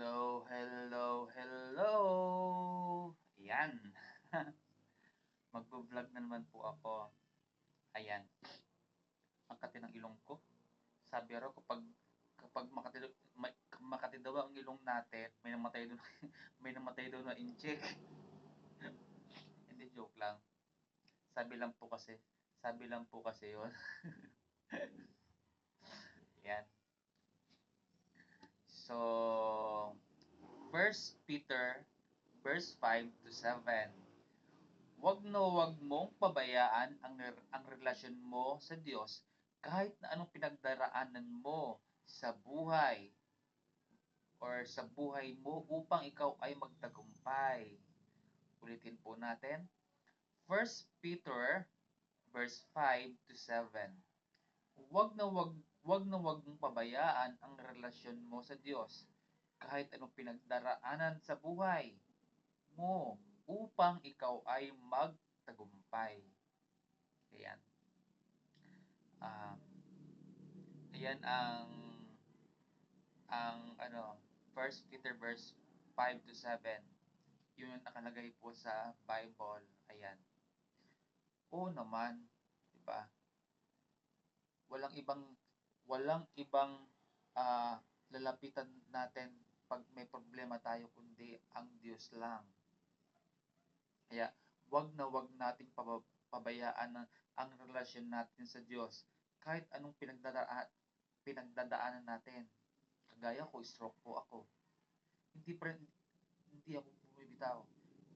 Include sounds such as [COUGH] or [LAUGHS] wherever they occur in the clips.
Hello, hello, hello! Ayan. [LAUGHS] Magbo-vlog na naman po ako. Ayan. Ang kati ng ilong ko. Sabi raw kapag kapag makati, may, makati daw ang ilong natin, may namatay doon [LAUGHS] may namatay doon na incheck. [LAUGHS] Hindi joke lang. Sabi lang po kasi, sabi lang po kasi 'yon. Ayan. So, First Peter verse 5 to 7. Huwag na huwag mong pabayaan ang, ang relasyon mo sa Diyos kahit na anong pinagdaraanan mo sa buhay or sa buhay mo upang ikaw ay magtagumpay. Ulitin po natin. First Peter verse 5 to 7. Huwag na huwag Huwag na huwag mong pabayaan ang relasyon mo sa Diyos kahit anong pinagdaraanan sa buhay mo upang ikaw ay magtagumpay. Ayan. Uh, ayan ang ang ano 1 Peter verse 5 to 7. Yun yung nakalagay po sa Bible. Ayan. Oo naman, 'di ba? Walang ibang walang ibang uh, lalapitan natin pag may problema tayo kundi ang Diyos lang. Kaya wag na wag nating pabayaan ang, ang relasyon natin sa Diyos kahit anong pinagdadaan pinagdadaanan natin. Kagaya ko, stroke po ako. Hindi pa hindi ako bumibitaw.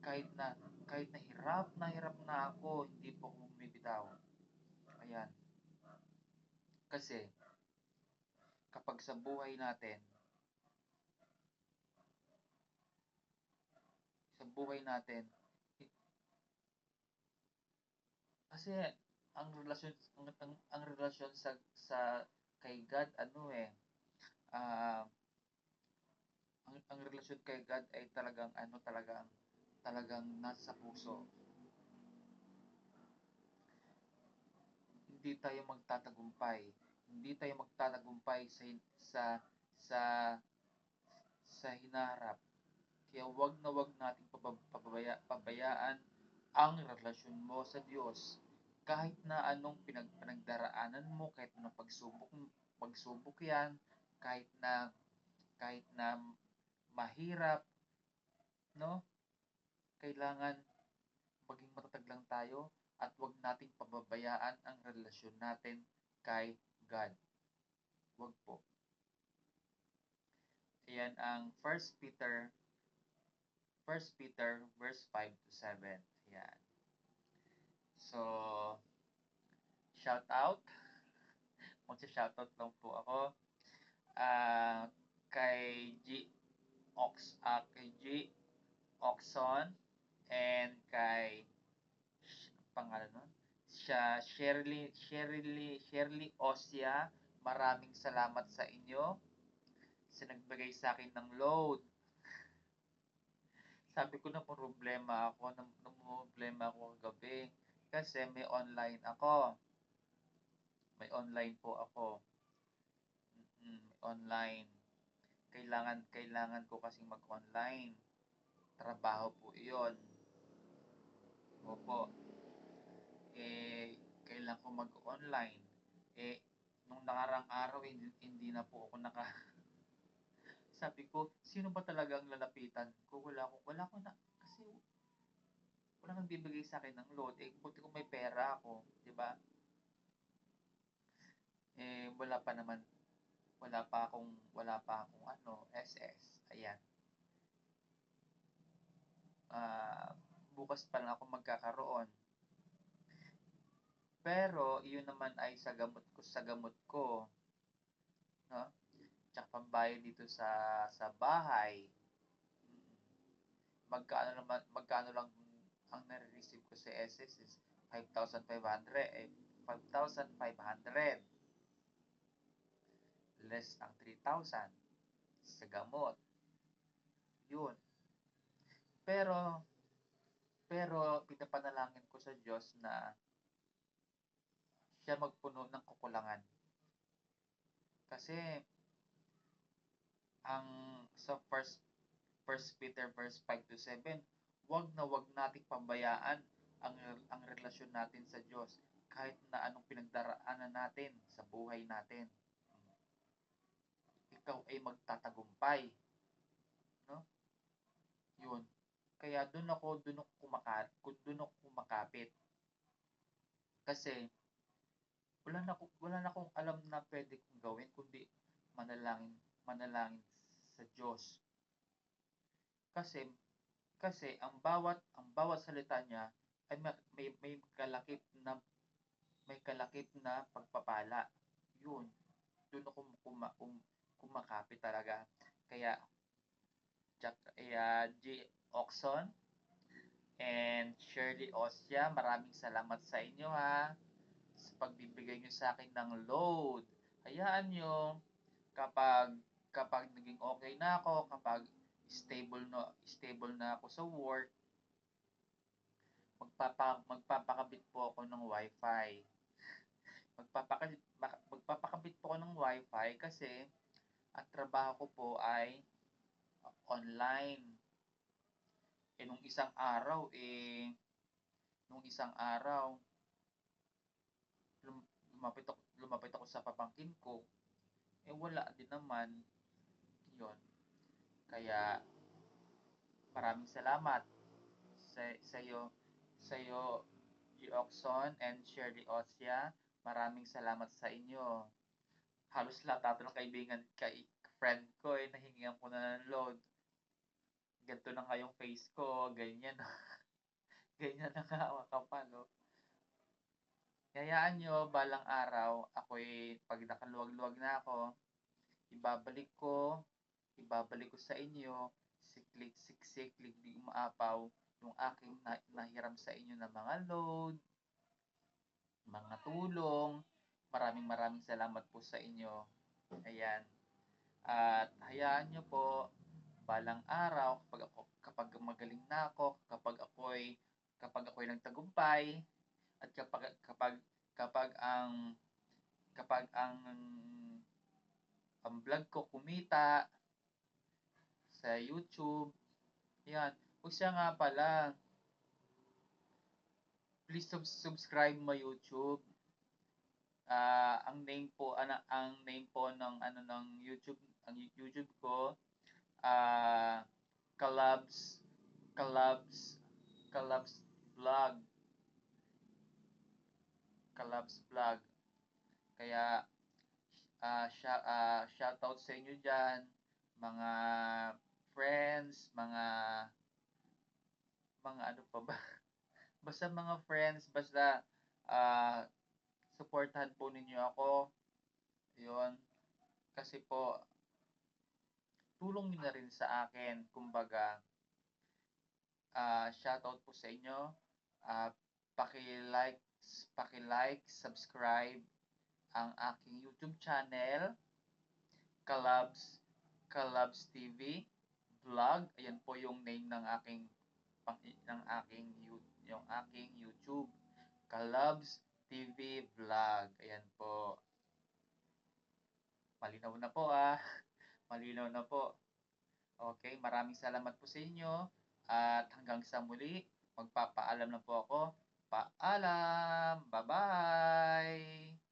Kahit na kahit na hirap na hirap na ako, hindi po ako bumibitaw. Ayan. Kasi kapag sa buhay natin, sa buhay natin, kasi ang relasyon ang, ang, ang relasyon sa sa kay God ano eh uh, ang, ang relasyon kay God ay talagang ano talagang talagang nasa puso. Hindi tayo magtatagumpay hindi tayo magtatagumpay sa sa sa sa hinaharap. Kaya wag na wag nating pabaya, pabayaan ang relasyon mo sa Diyos. Kahit na anong pinag, pinagdaraanan mo, kahit na pagsubok, pagsubok yan, kahit na kahit na mahirap, no? Kailangan maging matatag lang tayo at wag nating pababayaan ang relasyon natin kay God. Wag po. Ayan ang 1 Peter 1 Peter verse 5 to 7. Ayan. So, shout out. [LAUGHS] Magsa-shout out lang po ako. Uh, kay G Ox uh, kay G Oxon and kay pangalan nun? Siya, Shirley, Shirley, Shirley Osya. Maraming salamat sa inyo sa nagbigay sa akin ng load. [LAUGHS] Sabi ko na problema ako, na problema ako kagabi kasi may online ako. May online po ako. Mm, online. Kailangan kailangan ko kasi mag-online. Trabaho po 'yon. Opo eh, kailan ko mag-online. Eh, nung nakarang araw, hindi, hindi na po ako naka... [LAUGHS] Sabi ko, sino ba talaga ang lalapitan ko? Wala ko, wala ko na, kasi wala nang bibigay sa akin ng load. Eh, buti ko may pera ako, di ba? Eh, wala pa naman, wala pa akong, wala pa akong ano, SS. Ayan. Uh, bukas pa lang ako magkakaroon pero, iyon naman ay sa gamot ko, sa gamot ko. No? Tsaka pambayad dito sa sa bahay. Magkano naman magkano lang ang nare-receive ko sa SS is 5,500 eh 5,500 less ang 3,000 sa gamot. Yun. Pero pero pinapanalangin ko sa Diyos na siya magpuno ng kukulangan. Kasi ang sa first First Peter verse 5 to 7, wag na wag nating pabayaan ang ang relasyon natin sa Diyos kahit na anong pinagdaraanan natin sa buhay natin. Ikaw ay magtatagumpay. No? Yun. Kaya doon ako doon ako kumakat, doon ako kumakapit. Kasi wala na wala na akong alam na pwede kong gawin kundi manalangin, manalangin sa Diyos. Kasi kasi ang bawat ang bawat salita niya ay may may, kalakip na may kalakip na pagpapala. Yun. Doon ako kuma, um, kumakapit talaga. Kaya Jack, uh, G. Oxon and Shirley Ostia, maraming salamat sa inyo ha pagbibigay nyo sa akin ng load. Hayaan nyo kapag kapag naging okay na ako, kapag stable na stable na ako sa work, magpapa magpapakabit po ako ng wifi. [LAUGHS] Magpapakabit magpapakabit po ako ng wifi kasi ang trabaho ko po ay online. Eh nung isang araw eh nung isang araw lumapit ako lumapit ako sa papangkin ko eh wala din naman yon kaya maraming salamat sa sa iyo sa iyo. Oxon and Shirley Ossia maraming salamat sa inyo halos lahat ng kaibigan kay friend ko eh nahingihan ko na ng load ganito na nga yung face ko ganyan [LAUGHS] ganyan na nga makapal oh. Hayaan nyo, balang araw, ako'y pag nakaluwag-luwag na ako, ibabalik ko, ibabalik ko sa inyo, siklik, siksik, liglig, maapaw, yung aking na, nahiram sa inyo na mga load, mga tulong. Maraming maraming salamat po sa inyo. Ayan. At hayaan nyo po, balang araw, kapag ako, kapag magaling na ako, kapag ako'y kapag ako'y nagtagumpay, at kapag kapag kapag ang kapag ang ang vlog ko kumita sa YouTube yan. O siya nga pala please sub- subscribe my YouTube. Ah, ang name po ana ang name po ng ano ng YouTube ang YouTube ko ah Collabs Collabs Collabs Vlog Kalabs Vlog. Kaya, uh, shout, uh, shout out sa inyo dyan, mga friends, mga, mga ano pa ba? [LAUGHS] basta mga friends, basta, uh, supportahan po ninyo ako. Yun. Kasi po, tulong nyo na rin sa akin. Kumbaga, uh, shoutout po sa inyo. Uh, paki-like paki-like, subscribe ang aking YouTube channel, Kalabs, Kalabs TV vlog. Ayan po yung name ng aking ng aking yung aking YouTube, Kalabs TV vlog. Ayan po. Malinaw na po ah. [LAUGHS] Malinaw na po. Okay, maraming salamat po sa inyo at hanggang sa muli, magpapaalam na po ako Paalam! Bye-bye!